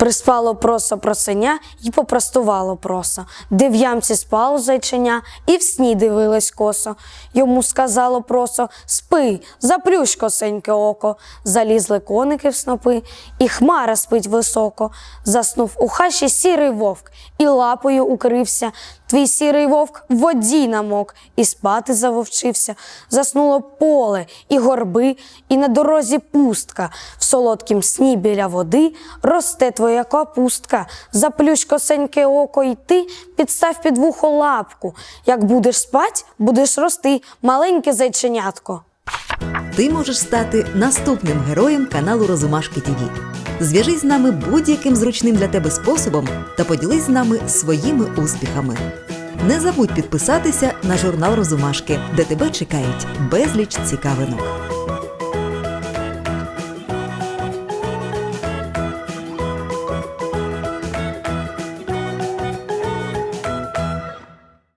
Приспало просо просеня і попростувало просо, де спало зайченя, і в сні дивилось косо. Йому сказало просо спи, заплющ косеньке око. Залізли коники в снопи, і хмара спить високо. Заснув у хащі сірий вовк, і лапою укрився. Твій сірий вовк в воді намок, і спати завовчився. Заснуло поле, і горби, і на дорозі пустка. В солодкім сні біля води росте твоя капустка. Заплющ косеньке око, і ти підстав під вухо лапку. Як будеш спать, будеш рости, маленьке зайченятко. Ти можеш стати наступним героєм каналу Розумашки ТВ. Зв'яжись з нами будь-яким зручним для тебе способом та поділись з нами своїми успіхами. Не забудь підписатися на журнал Розумашки, де тебе чекають безліч цікавинок.